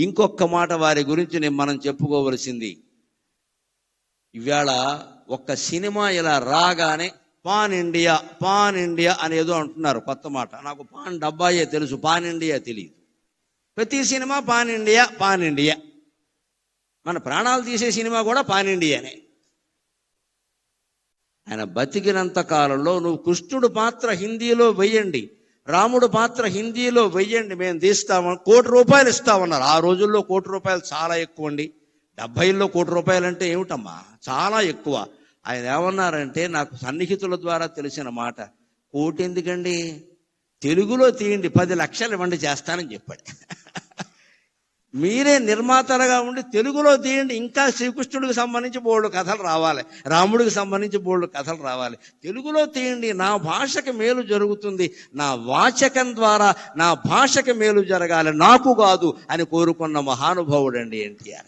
ఇంకొక మాట వారి గురించి నేను మనం చెప్పుకోవలసింది. ఇవాళ ఒక్క సినిమా ఇలా రాగానే పాన్ ఇండియా పాన్ ఇండియా అనేదో అంటున్నారు కొత్త మాట. నాకు పాన్ డబ్బాయే తెలుసు పాన్ ఇండియా తెలియదు ప్రతి cinema pan India pan India. మన ప్రాణాలు తీసే సినిమా కూడా పాన్ ఇండియానే. ఆయన బతికినంత కాలంలో నువ్వు కృష్ణుడు పాత్ర హిందీలో వెయ్యండి. రాముడు పాత్ర హిందీలో వెయ్యండి మేము తీస్తామని కోటి రూపాయలు ఇస్తామన్నారు. ఆ రోజుల్లో కోటి రూపాయలు చాలా ఎక్కువ అండి డెబ్బైల్లో కోటి రూపాయలు అంటే ఏమిటమ్మా? చాలా ఎక్కువ. ఆయన ఏమన్నారంటే నాకు సన్నిహితుల ద్వారా తెలిసిన మాట. కోటి ఎందుకండి? తెలుగులో తీయండి పది లక్షలు ఇవ్వండి చేస్తానని చెప్పాడు. మీరే నిర్మాతలుగా ఉండి తెలుగులో తీయండి. ఇంకా శ్రీకృష్ణుడికి సంబంధించి బోళ్ళు కథలు రావాలి. రాముడికి సంబంధించి బోళ్ళు కథలు రావాలి. తెలుగులో తీయండి. నా భాషకి మేలు జరుగుతుంది. నా వాచకం ద్వారా నా భాషకి మేలు జరగాలి. నాకు కాదు అని కోరుకున్న మహానుభావుడండి ఎన్టీఆర్.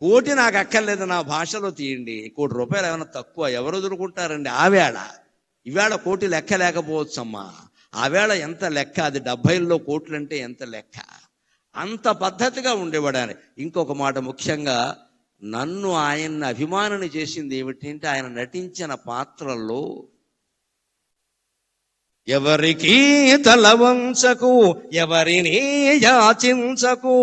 కోటి నాకు అక్కర్లేదు. నా భాషలో తీయండి. కోటి రూపాయలు ఏమైనా తక్కువ ఎవరు ఎదుర్కొంటారండి? ఆవేళ. ఈవేళ కోటి లెక్క లేకపోవచ్చమ్మా. ఆవేళ ఎంత లెక్క? అది డెబ్బైల్లో కోట్లు అంటే ఎంత లెక్క? అంత పద్ధతిగా ఉండేవాడు ఆయన. ఇంకొక మాట ముఖ్యంగా నన్ను ఆయన్ని అభిమానం చేసింది ఏమిటంటే ఆయన నటించిన పాత్రల్లో ఎవరికి తలవంచకు ఎవరిని యాచించకు.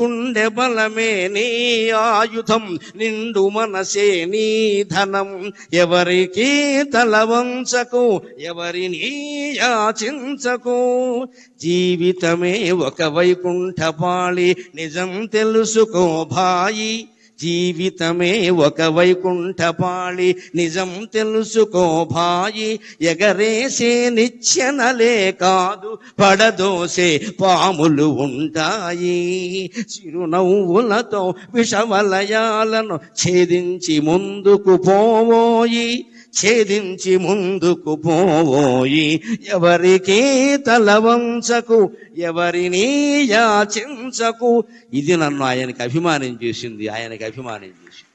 గుండె బలమే నీ ఆయుధం నిండు మనసే నీ ధనం. ఎవరికి తలవంచకు ఎవరిని యాచించకు. జీవితమే ఒక వైకుంఠపాళి నిజం తెలుసుకో భాయి. జీవితమే ఒక వైకుంఠపాళి. నిజం తెలుసుకో భాయి ఎగరేసే నిచ్చెనలే కాదు పడదోసే పాములు ఉంటాయి. చిరునవ్వులతో విషవలయాలను ఛేదించి ముందుకు పోవోయి. ఛేదించి ముందుకు పోవోయి ఎవరికి తలవంచకు ఎవరిని యాచించకు. ఇది నన్ను ఆయనకి అభిమానం చేసింది ఆయనకి అభిమానం చేసింది.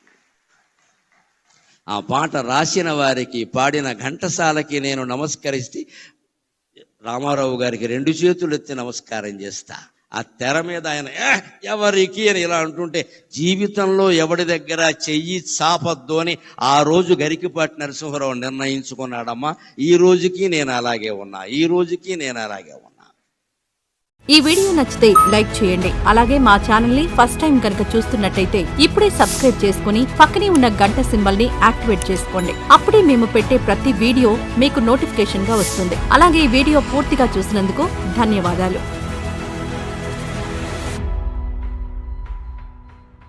ఆ పాట రాసిన వారికి పాడిన ఘంటసాలకి నేను నమస్కరిస్తే రామారావు గారికి రెండు చేతులు ఎత్తి నమస్కారం చేస్తా. ఆ తెర మీద ఆయన ఎవరికి? అని ఇలా అంటుంటే జీవితంలో ఎవడి దగ్గర చెయ్యి చాపద్దు అని ఆ రోజు గరికిపాటి నరసింహరావు నిర్ణయించుకున్నాడమ్మా. ఈ రోజుకి నేను అలాగే ఉన్నా. ఈ రోజుకి నేను అలాగే ఉన్నా. ఈ వీడియో నచ్చితే లైక్ చేయండి. అలాగే మా ఛానల్ని ఫస్ట్ టైం కనుక చూస్తున్నట్టయితే ఇప్పుడే సబ్స్క్రైబ్ చేసుకుని పక్కనే ఉన్న గంట సింబల్ని యాక్టివేట్ చేసుకోండి. అప్పుడే మేము పెట్టే ప్రతి వీడియో మీకు నోటిఫికేషన్గా వస్తుంది. అలాగే ఈ వీడియో పూర్తిగా చూసినందుకు ధన్యవాదాలు.